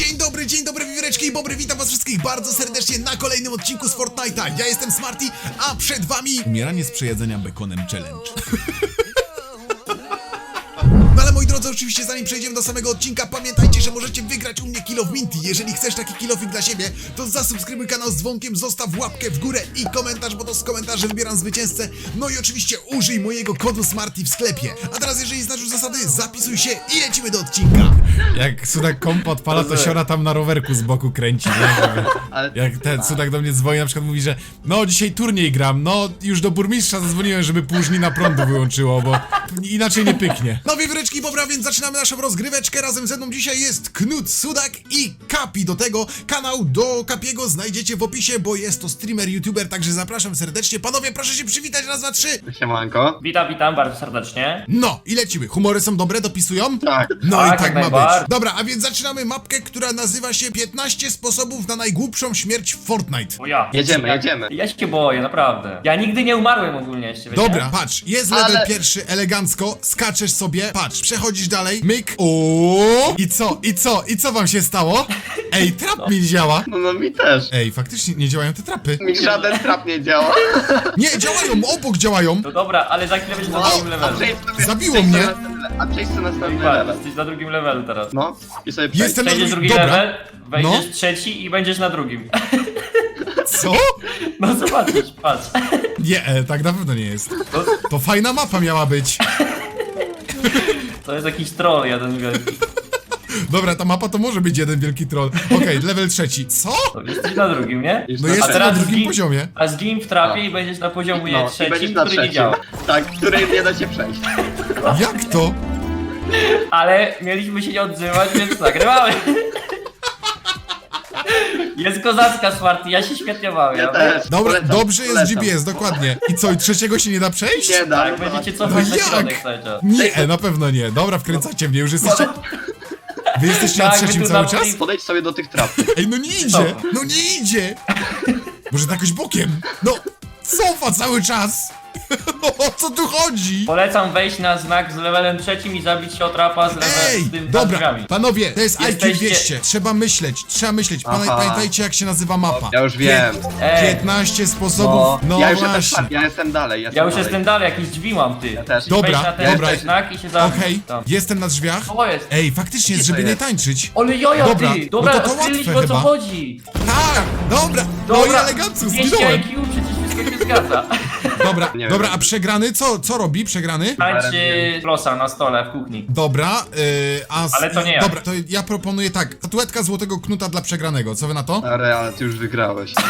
Dzień dobry, dzień dobry, wiwreczki i bobry, witam was wszystkich bardzo serdecznie na kolejnym odcinku z Fortnite'a. Ja jestem Smarty, a przed wami umieranie z przejedzenia bekonem challenge. Drodzy, oczywiście zanim przejdziemy do samego odcinka, pamiętajcie, że możecie wygrać u mnie Kill of Minty. Jeżeli chcesz taki kilofik dla siebie, to zasubskrybuj kanał z dzwonkiem, zostaw łapkę w górę i komentarz, bo to z komentarzy wybieram zwycięzcę. No i oczywiście użyj mojego kodu Smarty w sklepie. A teraz, jeżeli znasz już zasady, zapisuj się i lecimy do odcinka. Jak Sudak kompa odpala, to siora tam na rowerku z boku kręci, nie? Ale Jak ten Sudak do mnie dzwoni, na przykład mówi, że no dzisiaj turniej gram, no już do burmistrza zadzwoniłem, żeby pół na prądu wyłączyło, bo inaczej nie pyknie. No wiewryczki, pobra, więc zaczynamy naszą rozgryweczkę. Razem ze mną dzisiaj jest Knut Sudak i Kapi. Do tego kanał do Kapiego znajdziecie w opisie, bo jest to streamer, youtuber, także zapraszam serdecznie. Panowie, proszę się przywitać, raz, dwa, trzy. Siemanko. Witam, witam bardzo serdecznie. No, i lecimy. Humory są dobre, dopisują? Tak. No Tak, i tak jak ma być. najbardziej. Dobra, a więc zaczynamy mapkę, która nazywa się 15 sposobów na najgłupszą śmierć w Fortnite. O ja. Jedziemy, Ja- jedziemy. Ja się boję, naprawdę. Ja nigdy nie umarłem ogólnie jeszcze, wiecie? Dobra, patrz, jest level Ale- pierwszy, elegancko, skaczesz sobie, patrz, przechodzisz dalej, myk, o I co, i co, i co wam się stało? Ej, trap mi działa. No, no mi też. Ej, faktycznie nie działają te trapy. Mi żaden trap nie działa. Nie, działają, obok działają. No dobra, ale za chwilę będziesz na drugim a levelu. sobie- Zabiło mnie. sobie następny- A przejdź sobie następny Patrz, level. jesteś na drugim levelu teraz. No, i sobie przejdź. Jestem na Przejdziesz drugim, drugi dobra. level, wejdziesz No. trzeci i będziesz na drugim. Co? No zobaczysz, patrz. Nie, e, tak na pewno nie jest. No, To fajna mapa miała być. to jest jakiś troll jeden wielki. Dobra, ta mapa to może być jeden wielki troll. Okej, level trzeci. Co? To jesteś na drugim, nie? No na- jestem A teraz na drugim zgin- poziomie. A zgin w trapie i będziesz na poziomie No, i będziesz trzecim, na który nie trzecim. działa. Tak, który nie da się przejść. Jak to? Ale mieliśmy się nie odzywać, więc nagrywamy. Jest kozacka Smarty, ja się świetnie bawię. Ja też. Dobra, Polecam, dobrze jest polecam. GPS, dokładnie. I co, i trzeciego się nie da przejść? Nie da. Tak, będziecie No cofać na jak? środek cały czas. Nie, na pewno nie. Dobra, wkręcacie mnie, już jesteście... Wy jesteście na Tak, my trzecim tu cały na- czas? Podejdź sobie do tych trapów. Ej, no nie idzie! No nie idzie! Może tak jakoś bokiem? No, cofa cały czas! O co tu chodzi? Polecam wejść na znak z levelem trzecim i zabić się o trapa z, level, Ej, z tym dobra, drzwiami. panowie, to jest IQ Jesteście- 200. Trzeba myśleć, trzeba myśleć. Pana- Aha. Pamiętajcie, jak się nazywa mapa. Ja już wiem. Ej, 15 sposobów, no ja już jestem, właśnie. ja jestem dalej. ja już dalej. jestem dalej, jakieś drzwi mam, ty. Ja też. Dobra, Wejść na ten dobra. znak i się zabić. Okej, Tam. jestem na drzwiach. To jest. Ej, faktycznie jest, Gdzie to żeby nie jest? tańczyć. Ale jojo, Dobra, ty! no Dobra, to to odkryliśmy łatwe o co chyba. chodzi. Tak, dobra, no i elegancko, 200 zginąłem. IQ, przecież wszystko się zgadza. Dobra, Nie dobra, wiem. a przegrany, co, co robi przegrany? Tańczy prosa na stole w kuchni. Dobra, yy, a... s- Ale to nie ja. Dobra, to ja proponuję tak, statuetka złotego knuta dla przegranego, co wy na to? Ale, ale ty już wygrałeś.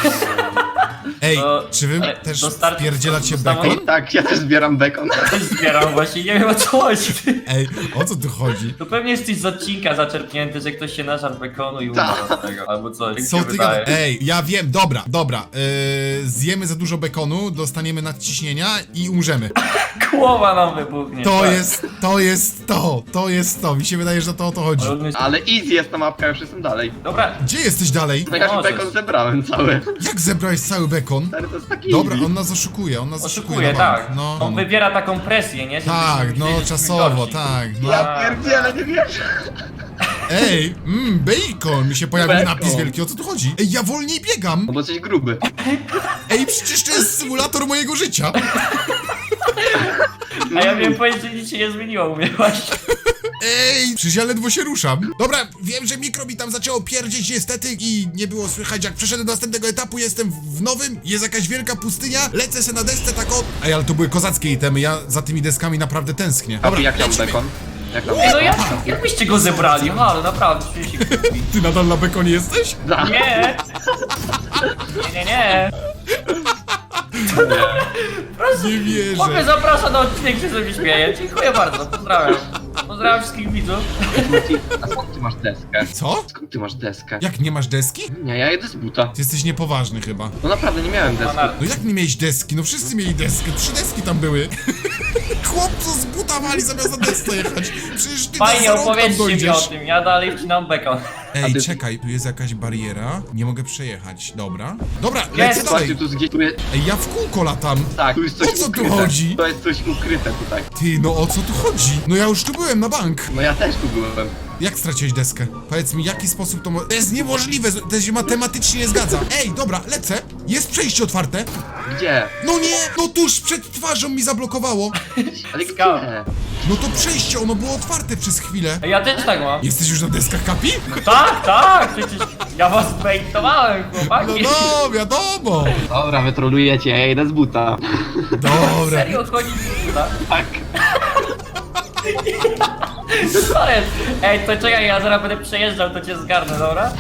Ej, To- czy wy ale też do startu wpierdzielacie dostało- bekon? Tak, ja też zbieram bekon. Też zbieram właśnie, nie wiem o co chodzi. Ej, o co tu chodzi? To pewnie jest coś z odcinka zaczerpnięte, że ktoś się nażarł bekonu i umarł od tego, albo coś. Tak mi Co się ty wydaje. Ej, ja wiem, dobra, dobra. Yy, zjemy za dużo bekonu, dostaniemy nadciśnienia i umrzemy. Głowa nam wybuchnie. To tak. jest, to jest to, to jest to. Mi się wydaje, że to o to chodzi. Ale on jest- Ale easy jest ta mapka, już jestem dalej. Dobra, Gdzie jesteś dalej? No ja już Możesz. bekon zebrałem cały. Jak zebrałeś cały bekon? Stary, to jest taki Dobra, easy. on nas oszukuje, on nas oszukuje. oszukuje, na bank. tak. No, On wywiera taką presję, nie? Żebyśmy tak, myśleli, no że jesteśmy czasowo, gorsi. tak. No. Ja pierdzielę, nie wierzę. Ej, mmm, bacon mi się pojawił Bacon. napis wielki, o co tu chodzi? Ej, ja wolniej biegam! No bo jesteś gruby. Ej, przecież to jest symulator mojego życia! A ja wiem powiedzieć, że nic się nie zmieniło u mnie właśnie. Ej, przecież ja ledwo się ruszam. Dobra, wiem, że mikro mi tam zaczęło pierdzieć niestety i nie było słychać jak przeszedłem do następnego etapu, jestem w nowym, jest jakaś wielka pustynia, lecę se na desce tak o... Ej, ale to były kozackie itemy, ja za tymi deskami naprawdę tęsknię. Dobra, jak tam lecimy. bekon? Jak tam Ej, no jak, jak byście go zebrali? Halo, naprawdę, czuję się. Ty nadal na bekonie jesteś? Da. Nie! Nie, nie, nie! Nie wierzę. Mogę zapraszam na odcinek, się sobie śmieję. Dziękuję bardzo, pozdrawiam. Pozdrawiam wszystkich widzów. A skąd ty masz deskę? Co? Skąd ty masz deskę? Jak, nie masz deski? Nie, ja jedę z buta. Ty jesteś niepoważny chyba. No naprawdę, nie miałem deski. No jak nie miałeś deski? No wszyscy mieli deskę, trzy deski tam były. Chłopcu z buta wali zamiast na desce jechać. Przecież ty Fajnie, na za rok tam opowiedzcie mi o dojdziesz. tym, ja dalej wcinam bekon. Ej, czekaj, tu jest jakaś bariera. Nie mogę przejechać. Dobra. Dobra, Jest, lecę dalej. Patrzcie, tu gdzieś tu jest... Ej, ja w kółko latam. Tak, tu jest coś O co tu ukryte. chodzi? To jest coś ukryte tutaj. Ty, no o co tu chodzi? No ja już tu byłem na bank. No ja też tu byłem. Jak straciłeś deskę? Powiedz mi, jaki sposób to To jest niemożliwe, to się matematycznie nie zgadza. Ej, dobra, lecę. Jest przejście otwarte. Gdzie? No nie, no tuż przed twarzą mi zablokowało. Ale gdzie? No to przejście, ono było otwarte przez chwilę. Ej, Ja też tak mam. Jesteś już na deskach kapi? Tak, tak, przecież ja was bejtowałem, No chłopaki. no, wiadomo. Dobra, wy trolujecie, ja idę z buta. Dobra. Serio chodzić z buta? Tak. Co jest? Ej, to czekaj, ja zaraz będę przejeżdżał, to cię zgarnę, dobra?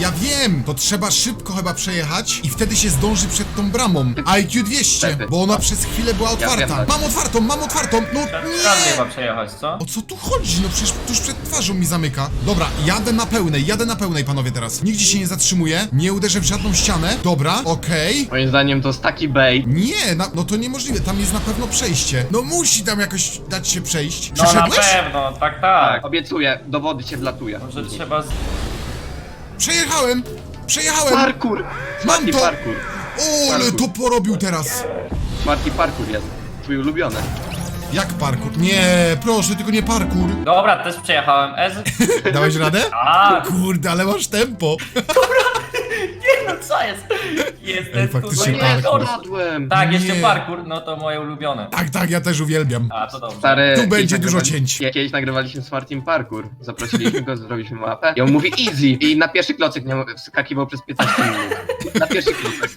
Ja wiem, to trzeba szybko chyba przejechać i wtedy się zdąży przed tą bramą. IQ 200, Lepiej. bo ona przez chwilę była wiem, otwarta. tak. Mam otwartą, mam otwartą. No Prawnie nie. chyba przejechać, co? O co tu chodzi? No przecież tuż przed twarzą mi zamyka. Dobra, jadę na pełnej, jadę na pełnej, panowie, teraz. Nigdzie się nie zatrzymuję, nie uderzę w żadną ścianę. Dobra, okej. Moim zdaniem to jest taki bait. Nie, na, no to niemożliwe, tam jest na pewno przejście. No musi tam jakoś dać się przejść. No na Przeszedłeś? pewno, tak, tak. Obiecuję, do wody cię wlatuje. Może trzeba... Z... Przejechałem! Przejechałem! Parkour! Mam Smarty to! parkour. O, ale to porobił teraz! Smarty parkour jest. Twój ulubiony. Jak parkour? Nie, proszę, tylko nie parkour. Dobra, też przejechałem. Ez... Dałeś radę? A, Kurde, ale masz tempo. no co jest? Jestem Ej, faktycznie tutaj Nie, parkour. najgorszy. spadłem. Tak, jeszcze Nie. parkour, no to moje ulubione. Tak, tak, ja też uwielbiam. A, to dobrze. Stary, Tu kiedyś będzie dużo nagrywali- cięć. jak Kiedyś nagrywaliśmy z Martin Parkour. Zaprosiliśmy go, zrobiliśmy mapę. I on mówi easy. I na pierwszy klocek nie wskakiwał przez 15 minut. Na pierwszy klocek.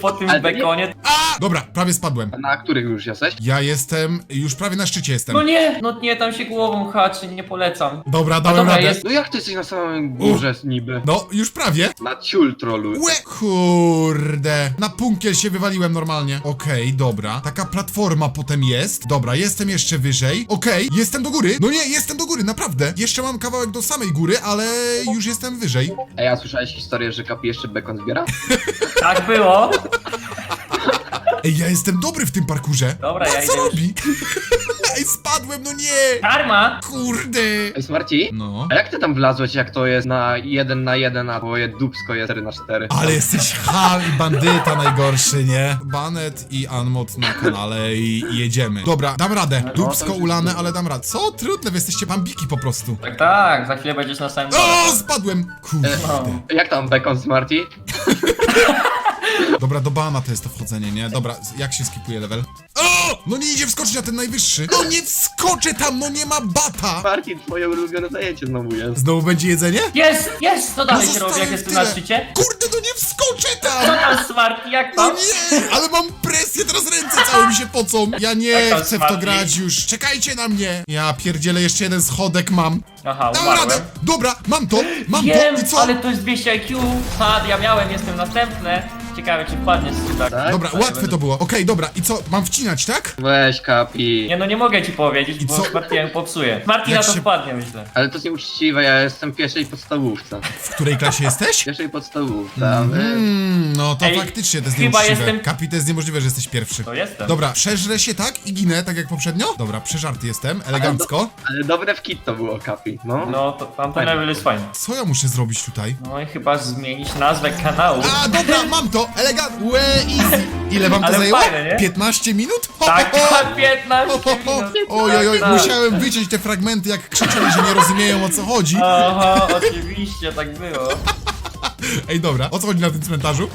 Po tym Ale to nie- bekonie... A! Dobra, prawie spadłem. A na których już jesteś? Ja jestem, już prawie na szczycie jestem. No nie, no nie, tam się głową haczy, nie polecam. Dobra, dałem dobra, radę. jest- No jak ty jesteś na samym górze niby? No, już prawie. Na ciul trolu. Łe, kurde. Na punkiel się wywaliłem normalnie. Okej, dobra. Taka platforma potem jest. Dobra, jestem jeszcze wyżej. Okej, jestem do góry. No nie, jestem do góry, naprawdę. Jeszcze mam kawałek do samej góry, ale już jestem wyżej. Ej, a słyszałeś historię, że Kapi jeszcze bekon zbiera? Tak było. Ej, ja jestem dobry w tym parkurze. Dobra, A ja co idę robi? Ej, spadłem, no nie. Karma! Kurde. Ej, Smarci? No. A jak ty tam wlazłeś, jak to jest na 1 na 1, a twoje dupsko jest 4 na 4? Ale jesteś ham i bandyta najgorszy, nie? Banet i Anmod na kanale i, jedziemy. Dobra, dam radę. No, to już ulane, ale dam radę. Co? Trudne, wy jesteście bambiki po prostu. Tak, tak, za chwilę będziesz na samym dole. O, spadłem! Kurde. No. Jak tam bekon Smarty? Dobra, do bana to jest to wchodzenie, nie? Dobra, jak się skipuje level? O! No nie idzie wskoczyć na ten najwyższy. No nie wskoczę tam, no nie ma bata! Smarty, twoje ulubione zajęcie znowu jest. Znowu będzie jedzenie? Jest, jest! Co dalej No się robi, jak jestem tyle. na szczycie? Kurde, no nie wskoczę Co tam! tam, Smarty, jak No tam? nie, ale mam presję, teraz ręce całe mi się pocą. Ja nie Jak tam chcę w to grać już. Czekajcie na mnie. Ja pierdzielę, jeszcze jeden schodek mam. Aha, Dam umarłem. radę. Dobra, mam to, mam Wiem, to. I co? ale to jest 200 IQ. Padł, ja miałem, jestem następny. Ciekawe, czy wpadniesz tak. Tak? Dobra, łatwe to było. Okej, dobra, i co? Mam wcinać, tak? Weź Kapi. Nie no, nie mogę ci powiedzieć, I bo co? Smarty ją popsuje. Jak na to się- wpadnie, myślę. Ale to jest nieuczciwe, ja jestem w pierwszej podstawówce. W której klasie jesteś? Pierwszej podstawówce, a wy... Mm, no to Ej, faktycznie to jest chyba nieuczciwe. jestem- Kapi, to jest niemożliwe, że jesteś pierwszy. To jestem. Dobra, przeżrę się tak i ginę, tak jak poprzednio? Dobra, przeżarty jestem, elegancko. Ale dobre w kit to było Kapi, no. No, to tamten level jest fajny. Co ja muszę zrobić tutaj? No i chyba zmienić nazwę kanału. A, dobra, mam to! Elegant, łe, easy! Ile wam to Ale zajęło? fajne, nie? 15 minut? Ho, Tak, ho, ho. tak, 15 Ho, ho, ho. minut. Oj, oj, oj, musiałem wyciąć te fragmenty, jak krzyczeli, że nie rozumieją o co chodzi. Aha, oczywiście, tak było. Ej, dobra, o co chodzi na tym cmentarzu?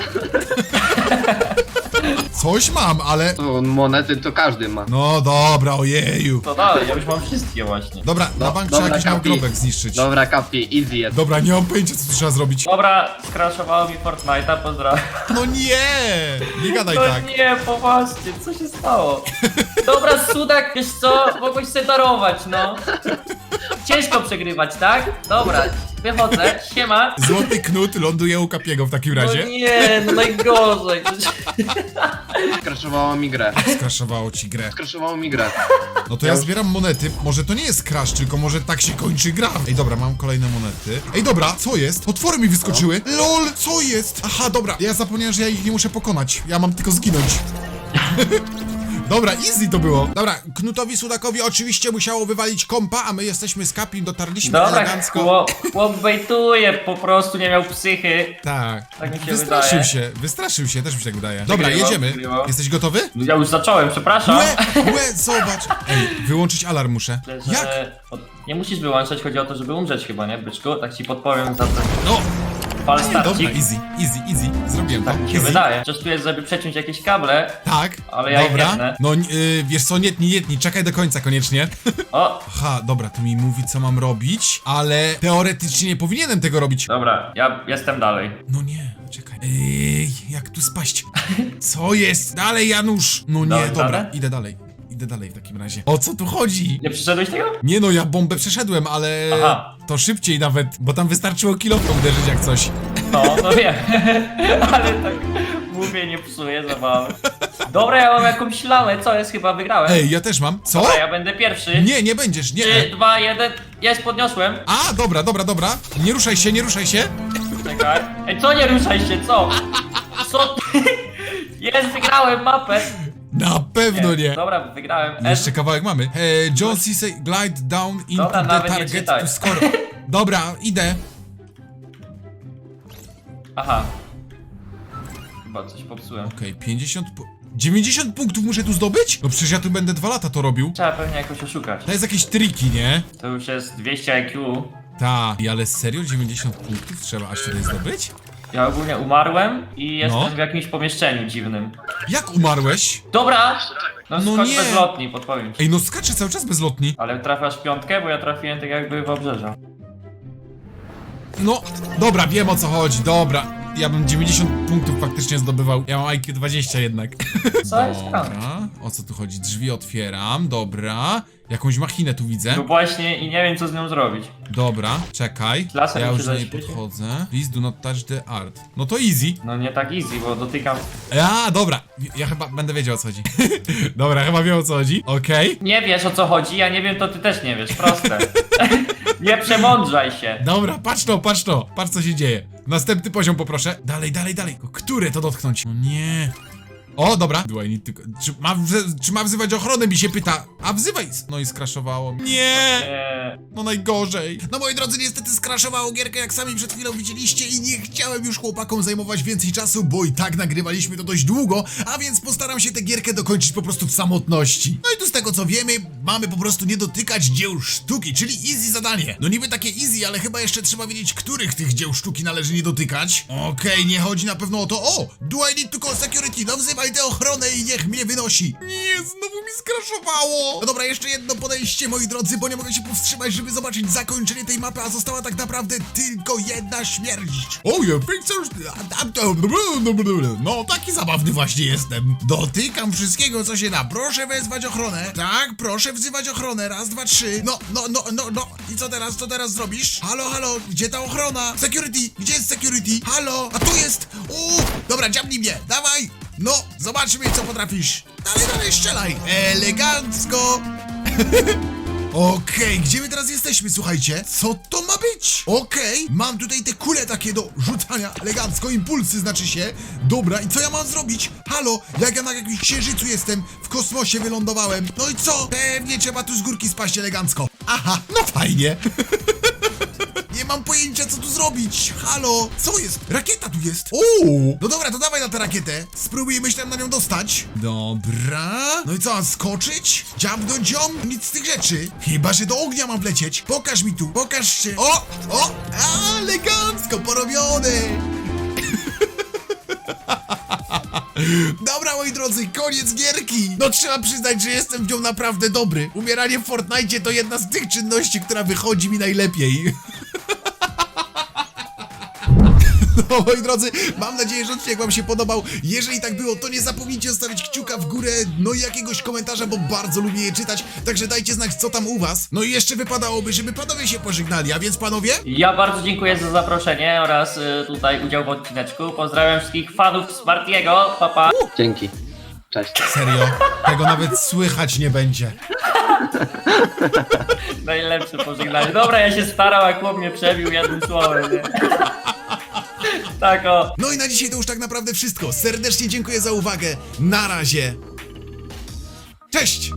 Coś mam, ale... To monety to każdy ma. No dobra, ojeju. To dalej, ja już mam wszystkie właśnie. Dobra, na No, bank trzeba dobra, jakiś Kapi. nagrobek zniszczyć. Dobra Kapi, easy jest. Dobra, nie mam pojęcia, co tu trzeba zrobić. Dobra, skraszowało mi Fortnite'a, pozdrawiam. No nie! Nie gadaj No tak. nie, poważnie, co się stało? Dobra, Sudak, wiesz co, mogłeś sobie darować, no. Ciężko przegrywać, tak? Dobra, wychodzę, siema. Złoty knut ląduje u Kapiego w takim No razie. nie, no najgorzej. Skraszowało mi grę. Skraszowało ci grę. Skraszowało mi grę. No to ja zbieram monety. Może to nie jest crash, tylko może tak się kończy gra. Ej, dobra, mam kolejne monety. Ej, dobra, co jest? Otwory mi wyskoczyły. LOL, co jest? Aha, dobra, ja zapomniałem, że ja ich nie muszę pokonać. Ja mam tylko zginąć. Dobra, easy to było. Dobra, Knutowi Sudakowi oczywiście musiało wywalić kompa, a my jesteśmy z Kapim, dotarliśmy Dobra, elegancko. chłop, chłop bejtuje, po prostu nie miał psychy. Tak. Tak mi się wystraszył wydaje. się, wystraszył się, też mi się tak wydaje. Dobra, Wygrywał, jedziemy. wygrywał. Jesteś gotowy? Ja już zacząłem, przepraszam. Łe, łe, zobacz. Ej, wyłączyć alarm muszę. Jak? od- Nie musisz wyłączać, chodzi o to, żeby umrzeć chyba, nie, byczku? Tak ci podpowiem za ten No, fal dobra, starcik. easy, easy, easy. Zrobiłem to. Tak mi się easy. wydaje. Przecież tu jest, żeby przeciąć jakieś kable. Tak, Ale ja ich dobra. jednę. No, yy, wiesz co, nie tnij, nie tnij, czekaj do końca koniecznie. O, Aha, dobra, to mi mówi, co mam robić, ale teoretycznie nie powinienem tego robić. dobra, ja jestem dalej. No nie, czekaj. Ej, jak tu spaść? Co jest? Dalej, Janusz! No nie, Dałem dobra, idę dalej. Idę dalej w takim razie. O co tu chodzi? Nie przyszedłeś tego? Nie no, ja bombę przeszedłem, ale Aha. to szybciej nawet, bo tam wystarczyło kilofą uderzyć jak coś. No, no wiem. Ale tak mówię, nie psuję zabawy. Dobra, ja mam jakąś lamę, co jest? Chyba wygrałem. Ej, ja też mam. Co? Dobra, ja będę pierwszy. Nie, nie będziesz, nie. 3, 2, 1. Jest, podniosłem. A, dobra, dobra, dobra. Nie ruszaj się, nie ruszaj się. Czekaj. Ej, co nie ruszaj się, co? Co ty? Jest, wygrałem mapę. Na pewno nie. Dobra, wygrałem. Jeszcze kawałek mamy. Hey, John Cissy, glide down into Dobra, the nawet nie target czytaj. to score. Dobra, idę. Aha. Chyba coś popsułem. Okej, 50 pu 90 punktów muszę tu zdobyć? No przecież ja tu będę dwa lata to robił. Trzeba pewnie jakoś oszukać. To jest jakieś triki, nie? To już jest 200 IQ. Ta. I ale serio 90 punktów trzeba aż tutaj zdobyć? Ja ogólnie umarłem i jestem No. w jakimś pomieszczeniu dziwnym. Jak umarłeś? Dobra! No, No skocz nie. bezlotni, podpowiem ci. Ej, no skaczę cały czas bezlotni. Ale trafiasz piątkę, bo ja trafiłem tak jakby w obrzeża. No, dobra, wiem o co chodzi, dobra. Ja bym 90 punktów faktycznie zdobywał. Ja mam IQ 20 jednak. Co jest? Dobra, o co tu chodzi? Drzwi otwieram, dobra. Jakąś machinę tu widzę. No właśnie i nie wiem co z nią zrobić. Dobra, czekaj. Ja mi już się do niej zaświeci? podchodzę. Please do not touch the art. No to easy. No nie tak easy, bo dotykam... A, dobra. Ja chyba będę wiedział o co chodzi. dobra, chyba wiem o co chodzi. Okej. Nie wiesz o co chodzi, ja nie wiem to ty też nie wiesz, proste. nie przemądrzaj się. Dobra, patrz to, patrz to. Patrz co się dzieje. Następny poziom poproszę. Dalej, dalej, dalej. Które to dotknąć? No nie. O, dobra. Do I need to... Czy ma, wze- czy ma wzywać ochronę, mi się pyta. A wzywaj. No i skraszowało. mnie. Nie. No najgorzej. No moi drodzy, niestety skraszowało gierkę, jak sami przed chwilą widzieliście i nie chciałem już chłopakom zajmować więcej czasu, bo i tak nagrywaliśmy to dość długo, a więc postaram się tę gierkę dokończyć po prostu w samotności. No i tu z tego co wiemy, mamy po prostu nie dotykać dzieł sztuki, czyli easy zadanie. No niby takie easy, ale chyba jeszcze trzeba wiedzieć, których tych dzieł sztuki należy nie dotykać. Okej, nie chodzi na pewno o to, o, do I need to call security, no wzywaj tę ochronę i niech mnie wynosi. Nie, znowu mi skraszowało. No dobra, jeszcze jedno podejście, moi drodzy, bo nie mogę się powstrzymać, żeby zobaczyć zakończenie tej mapy, a została tak naprawdę tylko jedna śmierć. Oh, yeah, pictures... No, taki zabawny właśnie jestem. Dotykam wszystkiego, co się da. Proszę wezwać ochronę. Tak, proszę wzywać ochronę. Raz, dwa, trzy. No, no, no, no, no. I co teraz? Co teraz zrobisz? Halo, halo, gdzie ta ochrona? Security, gdzie jest security? Halo, a tu jest. Uuu, dobra, dziabnij mnie. Dawaj. No, zobaczmy, co potrafisz. Dalej, dalej, strzelaj. Elegancko. Okej, gdzie my teraz jesteśmy, słuchajcie? Co to ma być? Okej, mam tutaj te kule takie do rzucania, elegancko, impulsy znaczy się. Dobra, i co ja mam zrobić? Halo, jak ja na jakimś księżycu jestem, w kosmosie wylądowałem. No i co? Pewnie trzeba tu z górki spaść elegancko. Aha, no fajnie. Mam pojęcia, co tu zrobić. Halo, co jest? Rakieta tu jest. Uuu. No dobra, to dawaj na tę rakietę. Spróbuj myślę na nią dostać. Dobra. No i co, skoczyć? Dziabnąć ją? Nic z tych rzeczy. Chyba, że do ognia mam wlecieć. Pokaż mi tu, pokaż się. O, o, a, elegancko porobione. Dobra, moi drodzy, koniec gierki! No trzeba przyznać, że jestem w nią naprawdę dobry. Umieranie w Fortnite to jedna z tych czynności, która wychodzi mi najlepiej. No, moi drodzy, mam nadzieję, że odcinek wam się podobał. Jeżeli tak było, to nie zapomnijcie zostawić kciuka w górę, no i jakiegoś komentarza, bo bardzo lubię je czytać, także dajcie znać, co tam u was. No i jeszcze wypadałoby, żeby panowie się pożegnali, a więc panowie... Ja bardzo dziękuję za zaproszenie oraz y, tutaj udział w odcineczku. Pozdrawiam wszystkich fanów Smartiego. Pa, pa. Dzięki. Cześć. Serio? Tego nawet słychać nie będzie. Najlepsze pożegnanie. Dobra, ja się starał, a chłop mnie przebił jednym słowem, nie? Tak o. No i na dzisiaj to już tak naprawdę wszystko. Serdecznie dziękuję za uwagę. Na razie. Cześć!